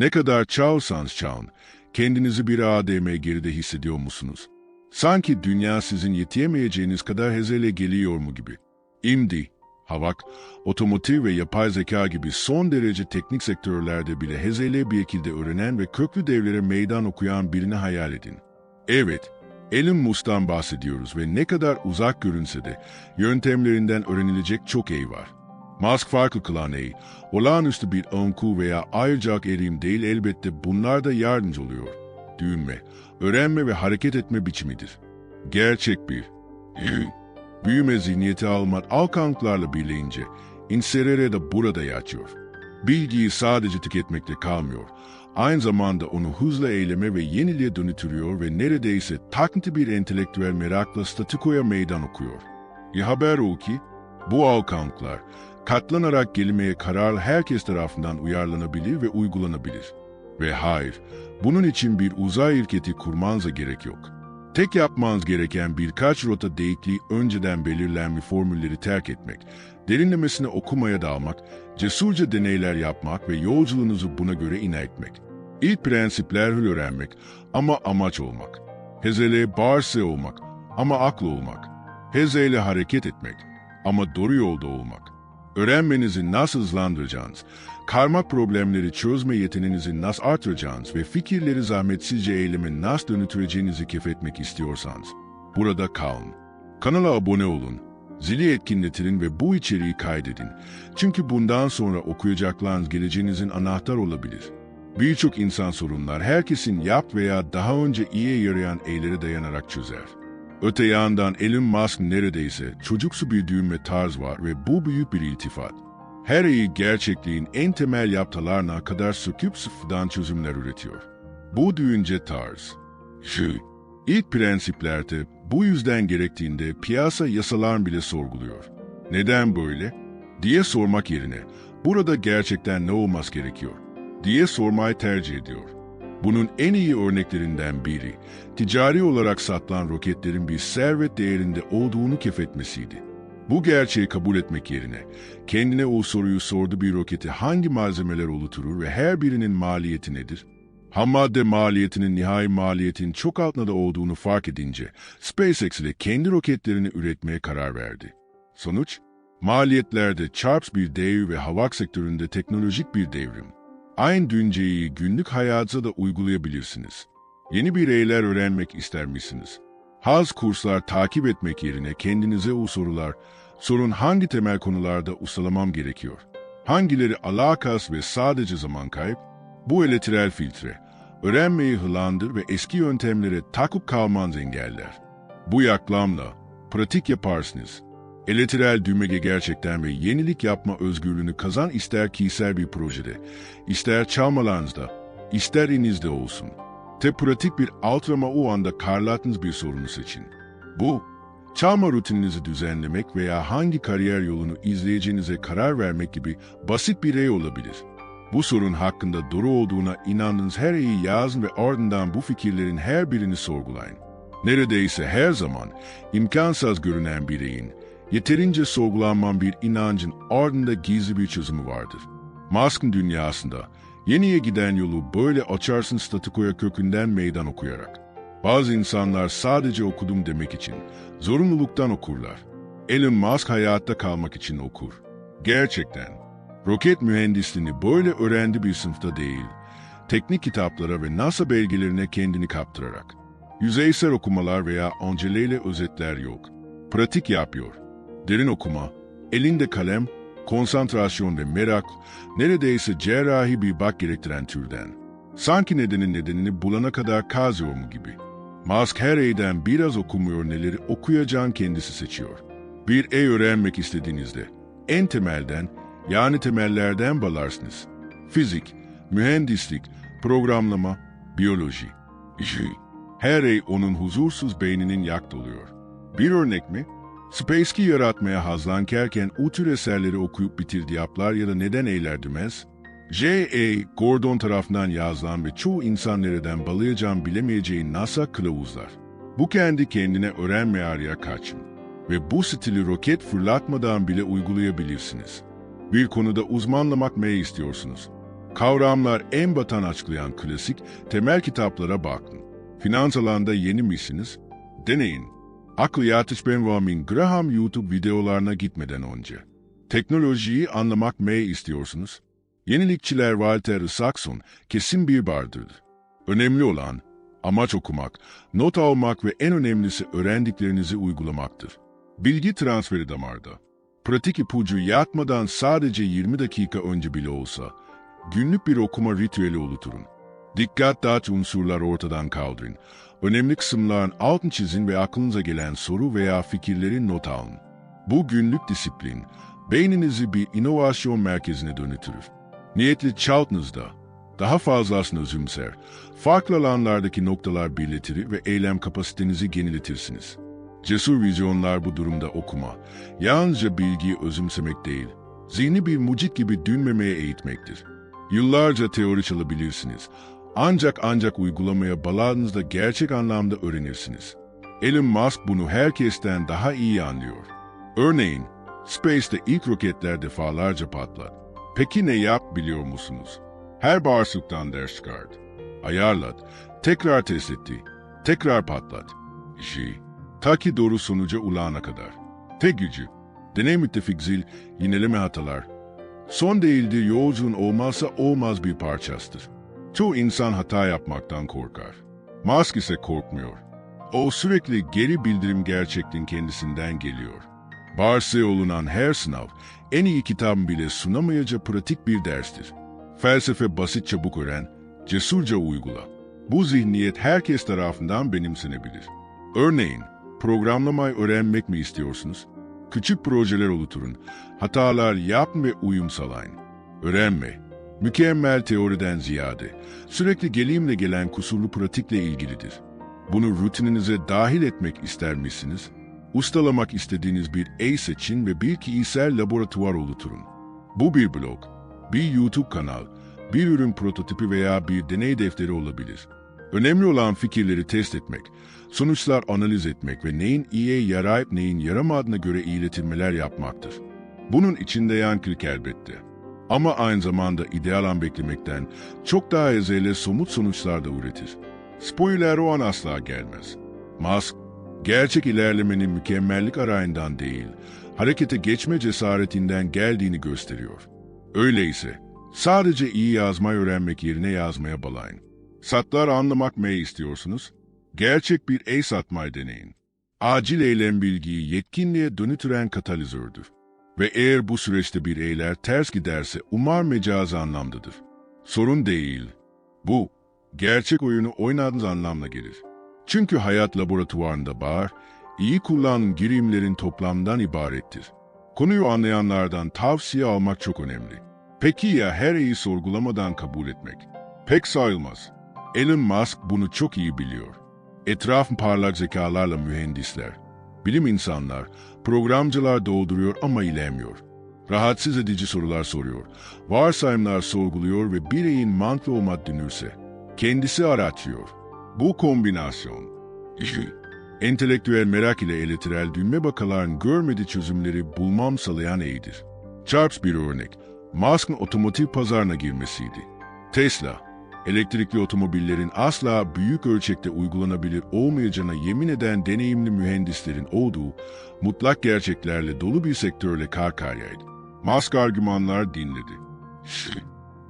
Ne kadar çağırsanız çağın, kendinizi bir ADM geride hissediyor musunuz? Sanki dünya sizin yetiyemeyeceğiniz kadar hezele geliyor mu gibi. İmdi, havak, otomotiv ve yapay zeka gibi son derece teknik sektörlerde bile hezele bir şekilde öğrenen ve köklü devlere meydan okuyan birini hayal edin. Evet, Elon Musk'tan bahsediyoruz ve ne kadar uzak görünse de yöntemlerinden öğrenilecek çok şey var. Musk farklı kılan şey, olağanüstü bir önkü veya ayrıcak erim değil elbette bunlar da yardımcı oluyor. Düğünme, öğrenme ve hareket etme biçimidir. Gerçek bir büyüme zihniyeti almak alkanlıklarla birleyince inserere de burada yatıyor. Bilgiyi sadece tüketmekte kalmıyor. Aynı zamanda onu hızla eyleme ve yeniliğe dönütürüyor ve neredeyse takıntı bir entelektüel merakla statikoya meydan okuyor. İyi haber o ki, bu alkanlıklar katlanarak gelmeye karar herkes tarafından uyarlanabilir ve uygulanabilir. Ve hayır, bunun için bir uzay irketi kurmanıza gerek yok. Tek yapmanız gereken birkaç rota değikliği önceden belirlenmiş formülleri terk etmek, derinlemesine okumaya dalmak, cesurca deneyler yapmak ve yolculuğunuzu buna göre ina etmek. İlk prensipler öğrenmek ama amaç olmak. Hezele bağırsı olmak ama aklı olmak. Hezeyle hareket etmek ama doğru yolda olmak. Öğrenmenizi nasıl hızlandıracağınız, karmak problemleri çözme yeteneğinizi nasıl artıracağınız ve fikirleri zahmetsizce eyleme nasıl dönütüreceğinizi keşfetmek istiyorsanız, burada kalın. Kanala abone olun, zili etkinletin ve bu içeriği kaydedin. Çünkü bundan sonra okuyacaklarınız geleceğinizin anahtar olabilir. Birçok insan sorunlar herkesin yap veya daha önce iyiye yarayan eylere dayanarak çözer. Öte yandan Elon Musk neredeyse çocuksu bir düğünme tarz var ve bu büyük bir iltifat. Her iyi gerçekliğin en temel yaptalarına kadar söküp sıfırdan çözümler üretiyor. Bu düğünce tarz. Şu, ilk prensiplerde bu yüzden gerektiğinde piyasa yasalarını bile sorguluyor. Neden böyle? diye sormak yerine burada gerçekten ne olması gerekiyor diye sormayı tercih ediyor. Bunun en iyi örneklerinden biri, ticari olarak satılan roketlerin bir servet değerinde olduğunu keşfetmesiydi. Bu gerçeği kabul etmek yerine kendine o soruyu sordu bir roketi hangi malzemeler oluşturur ve her birinin maliyeti nedir? Ham madde maliyetinin nihai maliyetin çok altında olduğunu fark edince SpaceX ile kendi roketlerini üretmeye karar verdi. Sonuç, maliyetlerde çarps bir dev ve havak sektöründe teknolojik bir devrim. Aynı dünceyi günlük hayatınıza da uygulayabilirsiniz. Yeni bir eyler öğrenmek ister misiniz? Haz kurslar takip etmek yerine kendinize o sorular, sorun hangi temel konularda ustalamam gerekiyor? Hangileri alakas ve sadece zaman kayıp? Bu eletrel filtre, öğrenmeyi hılandır ve eski yöntemlere takıp kalmanızı engeller. Bu yaklamla pratik yaparsınız. Eletrel düğmege gerçekten ve yenilik yapma özgürlüğünü kazan ister kişisel bir projede, ister çalmalarınızda, ister inizde olsun. Te pratik bir altrama o anda karlattığınız bir sorunu seçin. Bu, çalma rutininizi düzenlemek veya hangi kariyer yolunu izleyeceğinize karar vermek gibi basit bir şey olabilir. Bu sorun hakkında doğru olduğuna inandığınız her şeyi yazın ve ardından bu fikirlerin her birini sorgulayın. Neredeyse her zaman imkansız görünen bir şeyin, yeterince sorgulanman bir inancın ardında gizli bir çözümü vardır. Musk'ın dünyasında yeniye giden yolu böyle açarsın statikoya kökünden meydan okuyarak. Bazı insanlar sadece okudum demek için zorunluluktan okurlar. Elon Musk hayatta kalmak için okur. Gerçekten. Roket mühendisliğini böyle öğrendi bir sınıfta değil, teknik kitaplara ve NASA belgelerine kendini kaptırarak. Yüzeysel okumalar veya önceleyle özetler yok. Pratik yapıyor. Derin okuma, elinde kalem, konsantrasyon ve merak, neredeyse cerrahi bir bak gerektiren türden. Sanki nedenin nedenini bulana kadar kazıyor mu gibi. Musk her eyden biraz okumuyor neleri okuyacağın kendisi seçiyor. Bir ey öğrenmek istediğinizde en temelden yani temellerden balarsınız. Fizik, mühendislik, programlama, biyoloji. Her ey onun huzursuz beyninin yak doluyor. Bir örnek mi? Space'i yaratmaya hazlankerken o tür eserleri okuyup bitirdi yaplar ya da neden eylerdimez? J.A. Gordon tarafından yazılan ve çoğu insan nereden balayacağım bilemeyeceği NASA kılavuzlar. Bu kendi kendine öğrenme araya kaçın. Ve bu stili roket fırlatmadan bile uygulayabilirsiniz. Bir konuda uzmanlamak mı istiyorsunuz? Kavramlar en batan açıklayan klasik temel kitaplara bakın. Finans alanda yeni misiniz? Deneyin. Aklı yatış ben Vamin Graham YouTube videolarına gitmeden önce. Teknolojiyi anlamak mı istiyorsunuz? Yenilikçiler Walter Isaacson kesin bir bardırdır. Önemli olan amaç okumak, not almak ve en önemlisi öğrendiklerinizi uygulamaktır. Bilgi transferi damarda. Pratik ipucu yatmadan sadece 20 dakika önce bile olsa, günlük bir okuma ritüeli oluşturun. Dikkat dağıt unsurlar ortadan kaldırın. Önemli kısımların altın çizin ve aklınıza gelen soru veya fikirleri not alın. Bu günlük disiplin, beyninizi bir inovasyon merkezine dönütürür. Niyetli çaltınızda, daha fazlasını özümser, farklı alanlardaki noktalar birletir ve eylem kapasitenizi geniletirsiniz. Cesur vizyonlar bu durumda okuma, yalnızca bilgiyi özümsemek değil, zihni bir mucit gibi dünmemeye eğitmektir. Yıllarca teori çalabilirsiniz, ancak ancak uygulamaya baladığınızda gerçek anlamda öğrenirsiniz. Elon Musk bunu herkesten daha iyi anlıyor. Örneğin, Space'te ilk roketler defalarca patladı. Peki ne yap biliyor musunuz? Her bağırsaktan ders çıkart. Ayarlat, tekrar test etti, tekrar patlat. İşi, ta ki doğru sonuca ulana kadar. Tek gücü, deney müttefik zil, yineleme hatalar. Son değildir yolculuğun olmazsa olmaz bir parçasıdır. Çoğu insan hata yapmaktan korkar. Musk ise korkmuyor. O sürekli geri bildirim gerçekten kendisinden geliyor. Barsı olunan her sınav, en iyi kitabın bile sunamayacağı pratik bir derstir. Felsefe basit çabuk öğren, cesurca uygula. Bu zihniyet herkes tarafından benimsenebilir. Örneğin, programlamayı öğrenmek mi istiyorsunuz? Küçük projeler oluşturun, hatalar yapın ve uyum sağlayın. Öğrenme, mükemmel teoriden ziyade, sürekli gelimle gelen kusurlu pratikle ilgilidir. Bunu rutininize dahil etmek ister misiniz? Ustalamak istediğiniz bir A seçin ve bir kişisel laboratuvar oluşturun. Bu bir blog, bir YouTube kanal, bir ürün prototipi veya bir deney defteri olabilir. Önemli olan fikirleri test etmek, sonuçlar analiz etmek ve neyin iyiye yarayıp neyin yaramadığına göre iyiletilmeler yapmaktır. Bunun içinde yankılık elbette. Ama aynı zamanda ideal an beklemekten çok daha ezele somut sonuçlar da üretir. Spoiler o an asla gelmez. Musk, gerçek ilerlemenin mükemmellik arayından değil, harekete geçme cesaretinden geldiğini gösteriyor. Öyleyse, sadece iyi yazmayı öğrenmek yerine yazmaya balayın. Satlar anlamak mı istiyorsunuz? Gerçek bir ey satmayı deneyin. Acil eylem bilgiyi yetkinliğe dönütüren katalizördür. Ve eğer bu süreçte bir eyler ters giderse umar mecazi anlamdadır. Sorun değil. Bu, gerçek oyunu oynadığınız anlamına gelir. Çünkü hayat laboratuvarında bağır, iyi kullanılan girimlerin toplamdan ibarettir. Konuyu anlayanlardan tavsiye almak çok önemli. Peki ya her iyi sorgulamadan kabul etmek? Pek sayılmaz. Elon Musk bunu çok iyi biliyor. Etrafın parlak zekalarla mühendisler, bilim insanlar, programcılar dolduruyor ama ilerlemiyor. Rahatsız edici sorular soruyor, varsayımlar sorguluyor ve bireyin mantıklı olmak dönürse, kendisi araştırıyor. Bu kombinasyon, entelektüel merak ile eletirel düğme bakaların görmediği çözümleri bulmam sağlayan eğidir. Charles bir örnek, Musk'ın otomotiv pazarına girmesiydi. Tesla, elektrikli otomobillerin asla büyük ölçekte uygulanabilir olmayacağına yemin eden deneyimli mühendislerin olduğu mutlak gerçeklerle dolu bir sektörle karkaryaydı. Musk argümanlar dinledi.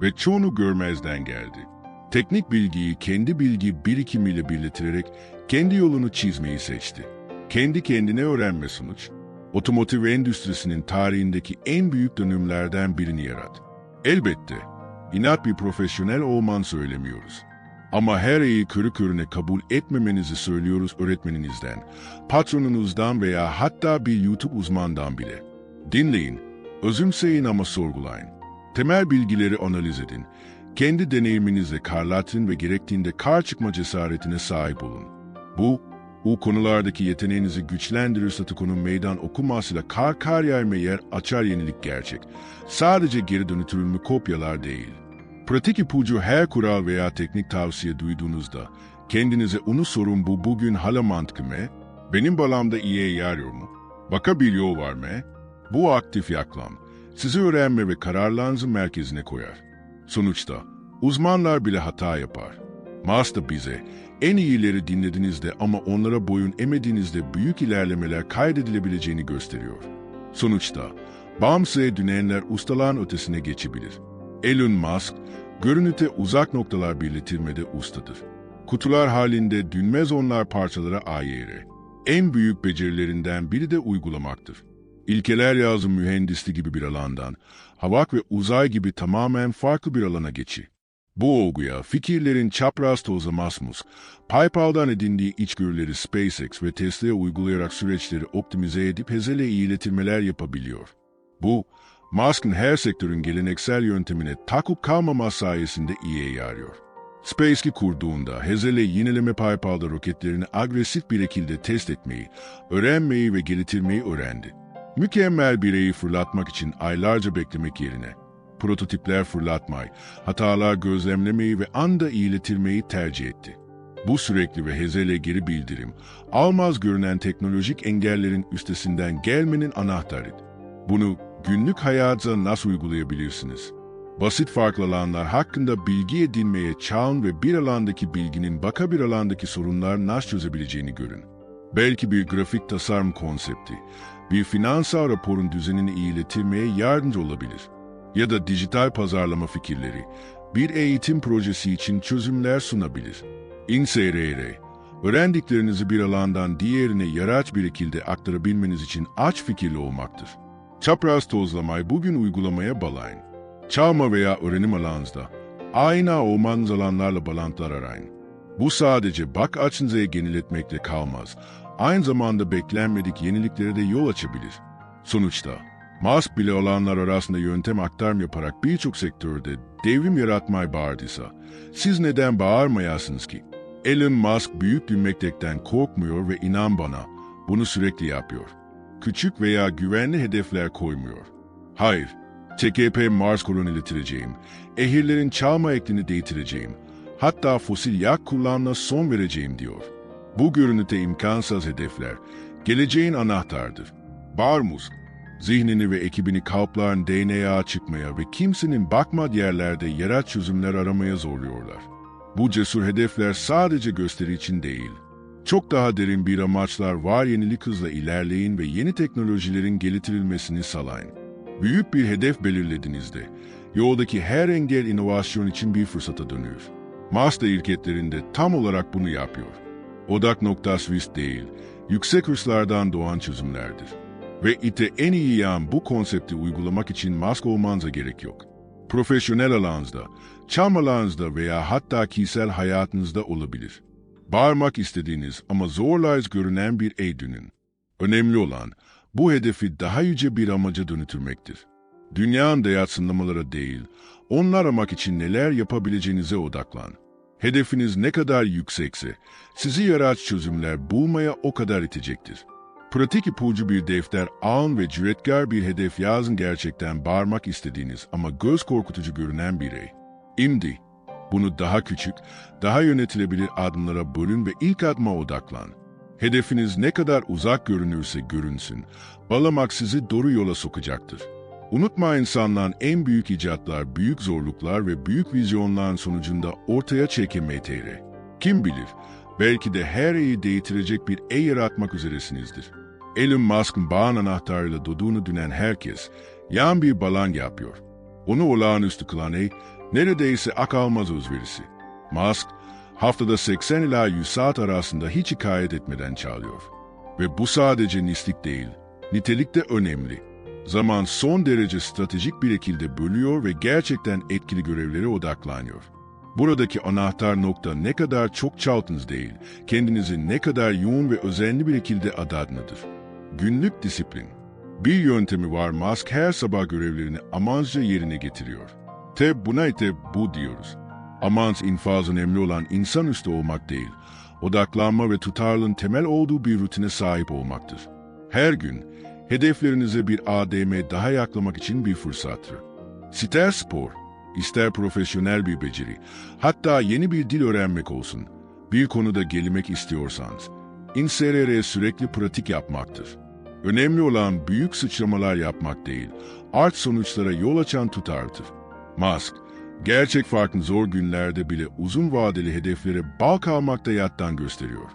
Ve çoğunu görmezden geldi. Teknik bilgiyi kendi bilgi birikimiyle birleterek kendi yolunu çizmeyi seçti. Kendi kendine öğrenme sonuç, otomotiv endüstrisinin tarihindeki en büyük dönümlerden birini yarat. Elbette, inat bir profesyonel olman söylemiyoruz. Ama her iyi körü körüne kabul etmemenizi söylüyoruz öğretmeninizden, patronunuzdan veya hatta bir YouTube uzmandan bile. Dinleyin, özümseyin ama sorgulayın. Temel bilgileri analiz edin. Kendi deneyiminizle karlatın ve gerektiğinde kar çıkma cesaretine sahip olun. Bu, bu konulardaki yeteneğinizi güçlendirir statükonun meydan okumasıyla kar kar yayma yer açar yenilik gerçek. Sadece geri dönütürülmü kopyalar değil. Pratik ipucu her kural veya teknik tavsiye duyduğunuzda kendinize onu sorun bu bugün hala mantıklı mı? Benim balamda iyiye yarıyor mu? Baka bir yol var mı? Bu aktif yaklam sizi öğrenme ve kararlarınızın merkezine koyar. Sonuçta uzmanlar bile hata yapar. Mas da bize en iyileri dinlediğinizde ama onlara boyun emediğinizde büyük ilerlemeler kaydedilebileceğini gösteriyor. Sonuçta bağımsıya dünenler ustalığın ötesine geçebilir. Elon Musk, görünüte uzak noktalar birletilmede ustadır. Kutular halinde dünmez onlar parçalara ayırır. En büyük becerilerinden biri de uygulamaktır. İlkeler yazım mühendisliği gibi bir alandan, havak ve uzay gibi tamamen farklı bir alana geçi. Bu olguya fikirlerin çapraz tozu Masmus, PayPal'dan edindiği içgörüleri SpaceX ve Tesla'ya uygulayarak süreçleri optimize edip hezele iyiletilmeler yapabiliyor. Bu, Musk'ın her sektörün geleneksel yöntemine takıp kalmama sayesinde iyiye yarıyor. SpaceX'i kurduğunda Hezele yineleme PayPal'da roketlerini agresif bir şekilde test etmeyi, öğrenmeyi ve geliştirmeyi öğrendi. Mükemmel bireyi fırlatmak için aylarca beklemek yerine, prototipler fırlatmayı, hatalar gözlemlemeyi ve anda iyiletilmeyi tercih etti. Bu sürekli ve hezele geri bildirim, almaz görünen teknolojik engellerin üstesinden gelmenin anahtarı. Bunu günlük hayata nasıl uygulayabilirsiniz? Basit farklı alanlar hakkında bilgi edinmeye çağın ve bir alandaki bilginin baka bir alandaki sorunlar nasıl çözebileceğini görün. Belki bir grafik tasarım konsepti, bir finansal raporun düzenini iyiletilmeye yardımcı olabilir. Ya da dijital pazarlama fikirleri, bir eğitim projesi için çözümler sunabilir. INSRR, öğrendiklerinizi bir alandan diğerine yaraç bir şekilde aktarabilmeniz için aç fikirli olmaktır. Çapraz tozlamayı bugün uygulamaya balayın. Çalma veya öğrenim alanınızda aynı olmanız alanlarla bağlantılar arayın. Bu sadece bak açınıza yeniletmekle kalmaz. Aynı zamanda beklenmedik yeniliklere de yol açabilir. Sonuçta, Musk bile olanlar arasında yöntem aktarım yaparak birçok sektörde devrim yaratmayı bağırdıysa, siz neden bağırmayasınız ki? Elon Musk büyük gülmektekten korkmuyor ve inan bana, bunu sürekli yapıyor. Küçük veya güvenli hedefler koymuyor. Hayır, TKP Mars koloniletireceğim, ehirlerin çalma eklini değtireceğim, hatta fosil yak kullanına son vereceğim diyor. Bu görünüte imkansız hedefler, geleceğin anahtardır. Barmus, zihnini ve ekibini kalpların DNA çıkmaya ve kimsenin bakmadığı yerlerde yerel çözümler aramaya zorluyorlar. Bu cesur hedefler sadece gösteri için değil, çok daha derin bir amaçlar var yenilik hızla ilerleyin ve yeni teknolojilerin geliştirilmesini sağlayın. Büyük bir hedef belirlediğinizde, yoldaki her engel inovasyon için bir fırsata dönüyor. Master ilketlerinde tam olarak bunu yapıyor. Odak noktası risk değil, yüksek hırslardan doğan çözümlerdir. Ve ite en iyi yan bu konsepti uygulamak için mask olmanıza gerek yok. Profesyonel alanınızda, çam alanınızda veya hatta kişisel hayatınızda olabilir. Bağırmak istediğiniz ama zorlayız görünen bir eğdünün. Önemli olan bu hedefi daha yüce bir amaca dönütürmektir. Dünyanın yatsınlamalara değil, onlar aramak için neler yapabileceğinize odaklan. Hedefiniz ne kadar yüksekse, sizi yaraç çözümler bulmaya o kadar itecektir. Pratik ipucu bir defter alın ve cüretkar bir hedef yazın gerçekten bağırmak istediğiniz ama göz korkutucu görünen birey. İmdi, bunu daha küçük, daha yönetilebilir adımlara bölün ve ilk adıma odaklan. Hedefiniz ne kadar uzak görünürse görünsün, balamak sizi doğru yola sokacaktır. Unutma insanların en büyük icatlar, büyük zorluklar ve büyük vizyonların sonucunda ortaya çekemeyteyle. Kim bilir, belki de her iyi değitirecek bir ey yaratmak üzeresinizdir. Elon Musk'ın bağın anahtarıyla doğduğunu dünen herkes, yan bir balan yapıyor. Onu olağanüstü kılan ey, neredeyse ak almaz özverisi. Musk, haftada 80 ila 100 saat arasında hiç hikayet etmeden çalıyor. Ve bu sadece nislik değil, nitelik de önemli. Zaman son derece stratejik bir şekilde bölüyor ve gerçekten etkili görevlere odaklanıyor. Buradaki anahtar nokta ne kadar çok çaltınız değil, kendinizi ne kadar yoğun ve özenli bir şekilde adadınıdır. Günlük disiplin. Bir yöntemi var Musk her sabah görevlerini amansızca yerine getiriyor. Te buna ite bu diyoruz. Amans infaz önemli olan insanüstü olmak değil, odaklanma ve tutarlılığın temel olduğu bir rutine sahip olmaktır. Her gün hedeflerinize bir ADM daha yaklamak için bir fırsattır. İster spor, ister profesyonel bir beceri, hatta yeni bir dil öğrenmek olsun, bir konuda gelmek istiyorsanız, InSRR sürekli pratik yapmaktır. Önemli olan büyük sıçramalar yapmak değil, art sonuçlara yol açan tutardır. Musk, Gerçek farkın zor günlerde bile uzun vadeli hedeflere bağ kalmakta yattan gösteriyor.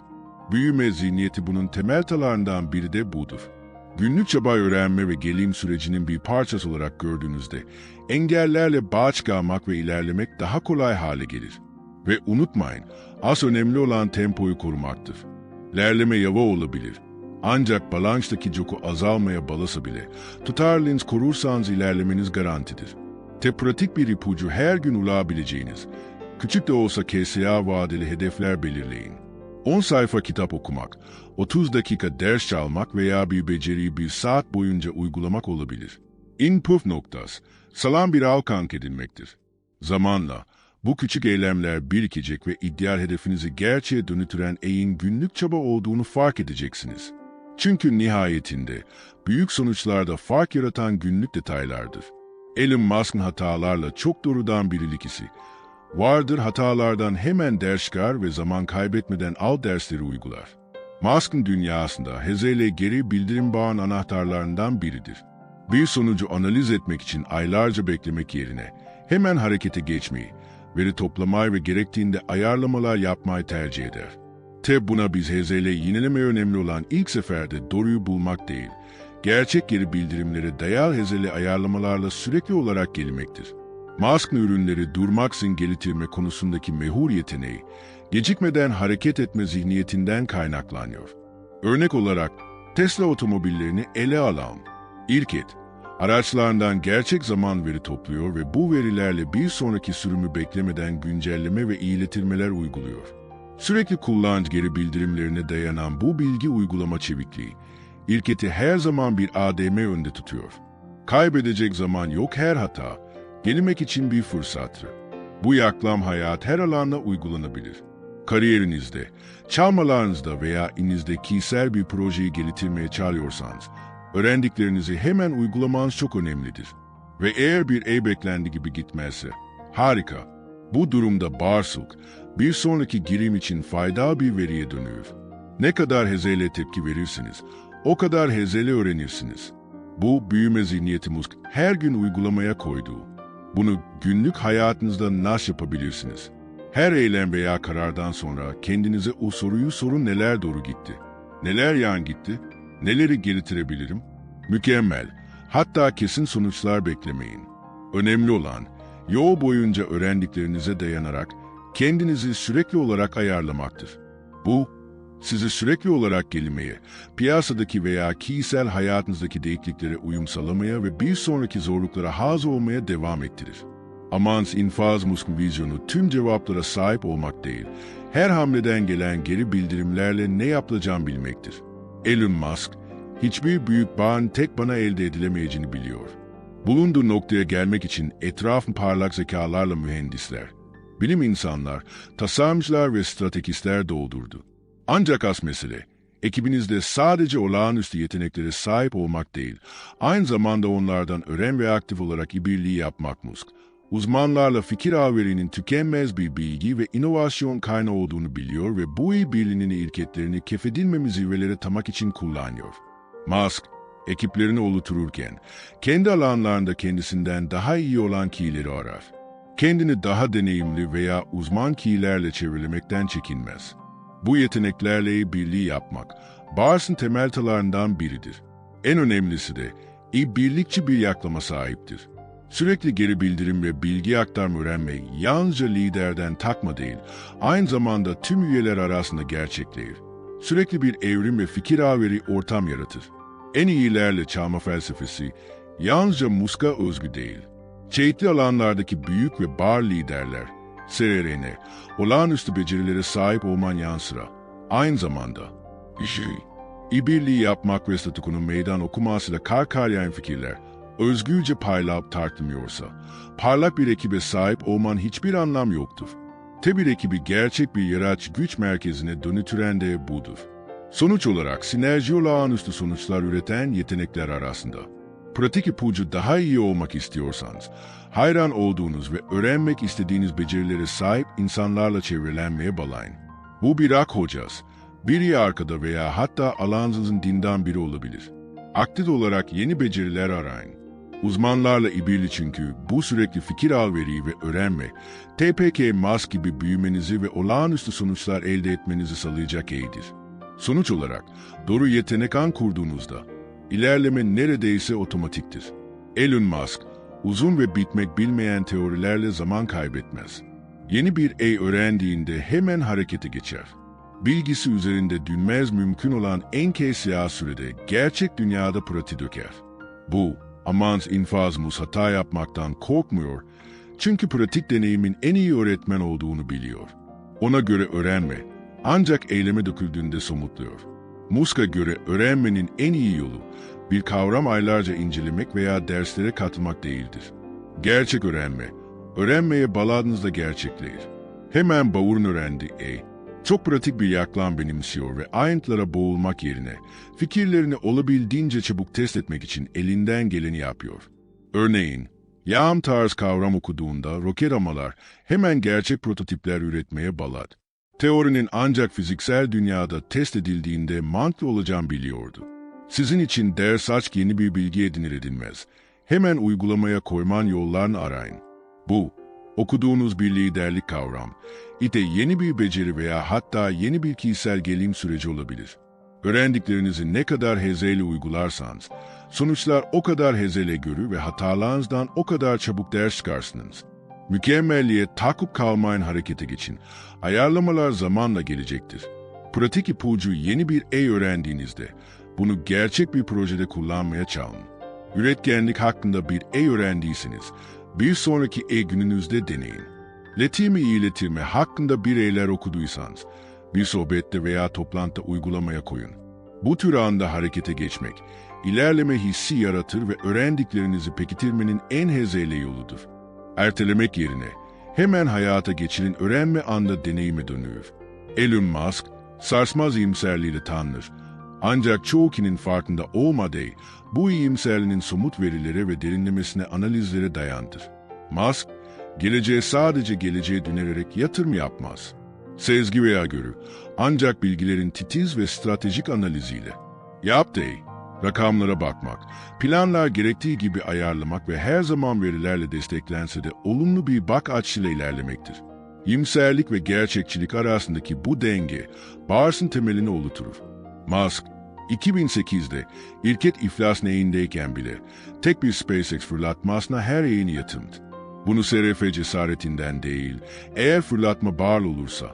Büyüme zihniyeti bunun temel talarından biri de budur. Günlük çaba öğrenme ve gelim sürecinin bir parçası olarak gördüğünüzde engellerle bağ çıkarmak ve ilerlemek daha kolay hale gelir. Ve unutmayın, az önemli olan tempoyu korumaktır. İlerleme yava olabilir. Ancak balançtaki coku azalmaya balasa bile tutarlılığınız korursanız ilerlemeniz garantidir. Te pratik bir ipucu her gün ulabileceğiniz, küçük de olsa KSA vadeli hedefler belirleyin. 10 sayfa kitap okumak, 30 dakika ders çalmak veya bir beceriyi bir saat boyunca uygulamak olabilir. In püf noktası, salam bir alkank edinmektir. Zamanla, bu küçük eylemler birikecek ve ideal hedefinizi gerçeğe dönütüren eğin günlük çaba olduğunu fark edeceksiniz. Çünkü nihayetinde büyük sonuçlarda fark yaratan günlük detaylardır. Elon Musk'ın hatalarla çok doğrudan bir ilgisi. Vardır hatalardan hemen ders çıkar ve zaman kaybetmeden al dersleri uygular. Musk'ın dünyasında hezele geri bildirim bağın anahtarlarından biridir. Bir sonucu analiz etmek için aylarca beklemek yerine hemen harekete geçmeyi, veri toplamayı ve gerektiğinde ayarlamalar yapmayı tercih eder. Tabi buna biz hezele yineleme önemli olan ilk seferde doğruyu bulmak değil, gerçek geri bildirimlere dayalı hezeli ayarlamalarla sürekli olarak gelmektir. Musk'ın ürünleri durmaksın geliştirme konusundaki mehur yeteneği, gecikmeden hareket etme zihniyetinden kaynaklanıyor. Örnek olarak Tesla otomobillerini ele alalım. İlket, araçlarından gerçek zaman veri topluyor ve bu verilerle bir sonraki sürümü beklemeden güncelleme ve iyiletilmeler uyguluyor. Sürekli kullanıcı geri bildirimlerine dayanan bu bilgi uygulama çevikliği, İlketi her zaman bir ADM önde tutuyor. Kaybedecek zaman yok her hata, gelmek için bir fırsattır. Bu yaklam hayat her alanda uygulanabilir. Kariyerinizde, çalmalarınızda veya inizde kişisel bir projeyi geliştirmeye çağırıyorsanız, öğrendiklerinizi hemen uygulamanız çok önemlidir. Ve eğer bir ey beklendi gibi gitmezse, harika. Bu durumda bağırsak, bir sonraki girim için faydalı bir veriye dönüyor. Ne kadar hezeyle tepki verirsiniz, o kadar hezeli öğrenirsiniz. Bu büyüme zihniyeti Musk her gün uygulamaya koyduğu. Bunu günlük hayatınızda nasıl yapabilirsiniz? Her eylem veya karardan sonra kendinize o soruyu sorun neler doğru gitti? Neler yan gitti? Neleri geliştirebilirim? Mükemmel. Hatta kesin sonuçlar beklemeyin. Önemli olan, yol boyunca öğrendiklerinize dayanarak kendinizi sürekli olarak ayarlamaktır. Bu, sizi sürekli olarak gelmeye, piyasadaki veya kişisel hayatınızdaki değişikliklere uyum sağlamaya ve bir sonraki zorluklara hazır olmaya devam ettirir. Amans infaz muskul vizyonu tüm cevaplara sahip olmak değil, her hamleden gelen geri bildirimlerle ne yapılacağını bilmektir. Elon Musk, hiçbir büyük bağın tek bana elde edilemeyeceğini biliyor. Bulunduğu noktaya gelmek için etrafın parlak zekalarla mühendisler, bilim insanlar, tasarımcılar ve stratejistler doldurdu. Ancak az mesele, ekibinizde sadece olağanüstü yeteneklere sahip olmak değil, aynı zamanda onlardan öğren ve aktif olarak birliği yapmak musk. Uzmanlarla fikir averinin tükenmez bir bilgi ve inovasyon kaynağı olduğunu biliyor ve bu birliğinin ilketlerini kefedilmemiz zirvelere tamak için kullanıyor. Musk, ekiplerini oluştururken, kendi alanlarında kendisinden daha iyi olan kişileri arar. Kendini daha deneyimli veya uzman kişilerle çevremekten çekinmez. Bu yeteneklerle birliği yapmak, Bars'ın temel talarından biridir. En önemlisi de iyi birlikçi bir yaklama sahiptir. Sürekli geri bildirim ve bilgi aktarma öğrenmeyi yalnızca liderden takma değil, aynı zamanda tüm üyeler arasında gerçekleşir. Sürekli bir evrim ve fikir averi ortam yaratır. En iyilerle çalma felsefesi yalnızca Musk'a özgü değil. Çeşitli alanlardaki büyük ve bar liderler, SRN, olağanüstü becerilere sahip olman yan sıra. Aynı zamanda işi, İbirliği yapmak ve statükonun meydan okumasıyla karkaryan fikirler, özgürce paylayıp tartmıyorsa, parlak bir ekibe sahip olman hiçbir anlam yoktur. Te bir ekibi gerçek bir yaratıcı güç merkezine dönütüren de budur. Sonuç olarak sinerji olağanüstü sonuçlar üreten yetenekler arasında. Pratik ipucu daha iyi olmak istiyorsanız, hayran olduğunuz ve öğrenmek istediğiniz becerilere sahip insanlarla çevrelenmeye balayın. Bu bir ak hocası, biri arkada veya hatta alanınızın dinden biri olabilir. Aktif olarak yeni beceriler arayın. Uzmanlarla ibirli çünkü bu sürekli fikir alveri ve öğrenme, TPK MAS gibi büyümenizi ve olağanüstü sonuçlar elde etmenizi sağlayacak eğidir. Sonuç olarak doğru yetenek an kurduğunuzda ilerleme neredeyse otomatiktir. Elon Musk, uzun ve bitmek bilmeyen teorilerle zaman kaybetmez. Yeni bir ey öğrendiğinde hemen harekete geçer. Bilgisi üzerinde dünmez mümkün olan en kesiya sürede gerçek dünyada prati döker. Bu, amans infazmus hata yapmaktan korkmuyor çünkü pratik deneyimin en iyi öğretmen olduğunu biliyor. Ona göre öğrenme, ancak eyleme döküldüğünde somutluyor. Musk'a göre öğrenmenin en iyi yolu, bir kavram aylarca incelemek veya derslere katılmak değildir. Gerçek öğrenme, öğrenmeye baladınızda gerçekleşir. Hemen Bavur'un öğrendiği E, çok pratik bir yaklam benimsiyor ve ayrıntılara boğulmak yerine fikirlerini olabildiğince çabuk test etmek için elinden geleni yapıyor. Örneğin, yağım tarz kavram okuduğunda rokeramalar hemen gerçek prototipler üretmeye balad. Teorinin ancak fiziksel dünyada test edildiğinde mantıklı olacağını biliyordu. Sizin için ders aç yeni bir bilgi edinir edinmez. Hemen uygulamaya koyman yollarını arayın. Bu, okuduğunuz bir liderlik kavram, ite yeni bir beceri veya hatta yeni bir kişisel gelim süreci olabilir. Öğrendiklerinizi ne kadar hezeyle uygularsanız, sonuçlar o kadar hezele görür ve hatalarınızdan o kadar çabuk ders çıkarsınız. Mükemmelliğe takıp kalmayın harekete geçin. Ayarlamalar zamanla gelecektir. Pratik ipucu yeni bir ey öğrendiğinizde, bunu gerçek bir projede kullanmaya çalın. Üretkenlik hakkında bir ey öğrendiyseniz, bir sonraki ey gününüzde deneyin. Letimi iletirme hakkında bir eyler okuduysanız, bir sohbette veya toplantıda uygulamaya koyun. Bu tür anda harekete geçmek, ilerleme hissi yaratır ve öğrendiklerinizi pekiştirmenin en hezeli yoludur. Ertelemek yerine hemen hayata geçirin öğrenme anda deneyime dönüyor. Elon Musk, sarsmaz iyimserliğiyle tanınır. Ancak çoğu kinin farkında olmadığı bu iyimserliğinin somut verilere ve derinlemesine analizlere dayandır. Musk, geleceğe sadece geleceğe dönerek yatırım yapmaz. Sezgi veya görü, ancak bilgilerin titiz ve stratejik analiziyle. Yaptığı, rakamlara bakmak, planlar gerektiği gibi ayarlamak ve her zaman verilerle desteklense de olumlu bir bak açıyla ilerlemektir. İmserlik ve gerçekçilik arasındaki bu denge, Bars'ın temelini oluşturur. Musk, 2008'de ilket iflas neyindeyken bile tek bir SpaceX fırlatmasına her yayını yatırdı. Bunu SRF cesaretinden değil, eğer fırlatma bağlı olursa,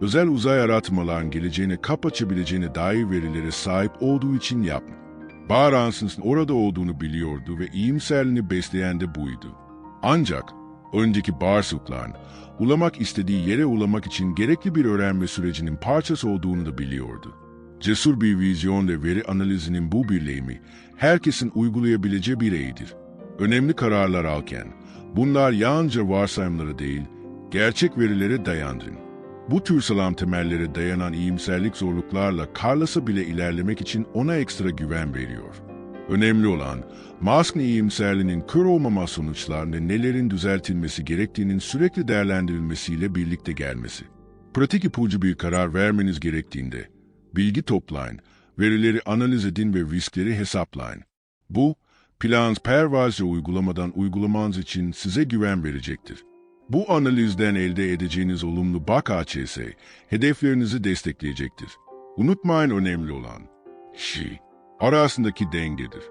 özel uzay aratmaların geleceğine kap açabileceğine dair verilere sahip olduğu için yaptı. Ansons'ın orada olduğunu biliyordu ve iyimserliğini besleyen de buydu. Ancak önceki barsukların ulamak istediği yere ulamak için gerekli bir öğrenme sürecinin parçası olduğunu da biliyordu. Cesur bir vizyon ve veri analizinin bu birleğimi herkesin uygulayabileceği bir eğidir. Önemli kararlar alken bunlar yalnızca varsayımlara değil, gerçek verilere dayandırın. Bu tür sağlam temellere dayanan iyimserlik zorluklarla Carlos'a bile ilerlemek için ona ekstra güven veriyor. Önemli olan, Musk'ın iyimserliğinin kör olmama sonuçlarını nelerin düzeltilmesi gerektiğinin sürekli değerlendirilmesiyle birlikte gelmesi. Pratik ipucu bir karar vermeniz gerektiğinde, bilgi toplayın, verileri analiz edin ve riskleri hesaplayın. Bu, plans pervazca uygulamadan uygulamanız için size güven verecektir. Bu analizden elde edeceğiniz olumlu bak AÇS, hedeflerinizi destekleyecektir. Unutmayın önemli olan şey, arasındaki dengedir.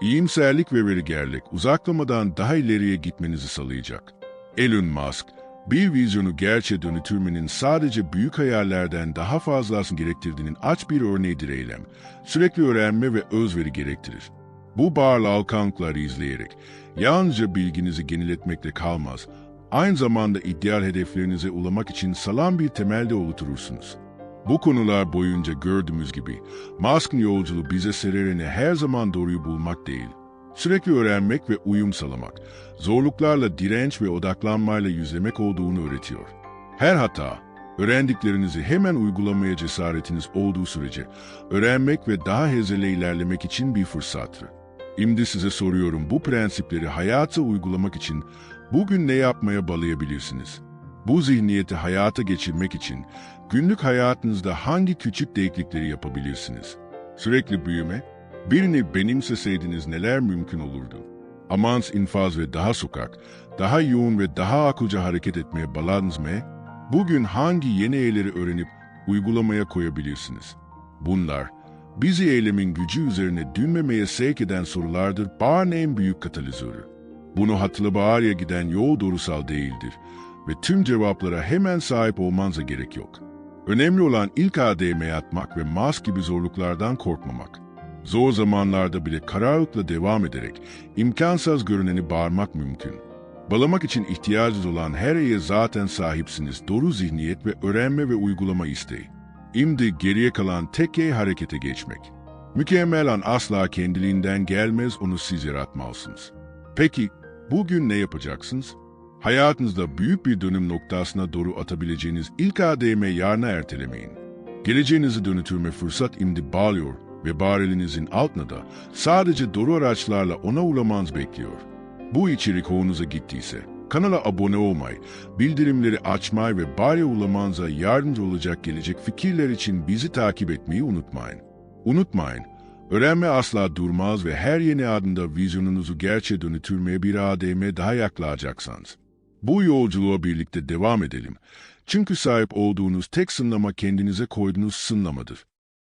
İyimserlik ve verigerlik uzaklamadan daha ileriye gitmenizi sağlayacak. Elon Musk, bir vizyonu gerçeğe dönütürmenin sadece büyük hayallerden daha fazlasını gerektirdiğinin aç bir örneğidir eylem. Sürekli öğrenme ve özveri gerektirir. Bu bağlı alkanlıkları izleyerek yalnızca bilginizi geniletmekle kalmaz, aynı zamanda ideal hedeflerinize ulaşmak için sağlam bir temelde oluşturursunuz. Bu konular boyunca gördüğümüz gibi Musk'ın yolculuğu bize sererine her zaman doğruyu bulmak değil, sürekli öğrenmek ve uyum sağlamak, zorluklarla direnç ve odaklanmayla yüzlemek olduğunu öğretiyor. Her hata, öğrendiklerinizi hemen uygulamaya cesaretiniz olduğu sürece öğrenmek ve daha hezele ilerlemek için bir fırsattır. Şimdi size soruyorum bu prensipleri hayata uygulamak için bugün ne yapmaya bağlayabilirsiniz? Bu zihniyeti hayata geçirmek için günlük hayatınızda hangi küçük değişiklikleri yapabilirsiniz? Sürekli büyüme, birini benimseseydiniz neler mümkün olurdu? Amans infaz ve daha sokak, daha yoğun ve daha akılca hareket etmeye mı? Bugün hangi yeni eğileri öğrenip uygulamaya koyabilirsiniz? Bunlar, bizi eylemin gücü üzerine dünmemeye sevk eden sorulardır, bağın en büyük katalizörü. Bunu hatırla bağırya giden yol doğrusal değildir ve tüm cevaplara hemen sahip olmanıza gerek yok. Önemli olan ilk ADM'ye atmak ve mas gibi zorluklardan korkmamak. Zor zamanlarda bile kararlılıkla devam ederek imkansız görüneni bağırmak mümkün. Balamak için ihtiyacınız olan her şeye zaten sahipsiniz. Doğru zihniyet ve öğrenme ve uygulama isteği. Şimdi geriye kalan tek şey harekete geçmek. Mükemmel an asla kendiliğinden gelmez, onu siz yaratmalısınız. Peki, bugün ne yapacaksınız? Hayatınızda büyük bir dönüm noktasına doğru atabileceğiniz ilk ADM yarına ertelemeyin. Geleceğinizi dönütürme fırsat imdi bağlıyor ve bar elinizin altına da sadece doğru araçlarla ona uğramanız bekliyor. Bu içerik hoşunuza gittiyse kanala abone olmayı, bildirimleri açmayı ve bari uğramanıza yardımcı olacak gelecek fikirler için bizi takip etmeyi unutmayın. Unutmayın, öğrenme asla durmaz ve her yeni adımda vizyonunuzu gerçeğe dönütürmeye bir ADM daha yaklaşacaksınız. Bu yolculuğa birlikte devam edelim. Çünkü sahip olduğunuz tek sınama kendinize koyduğunuz sınamadır.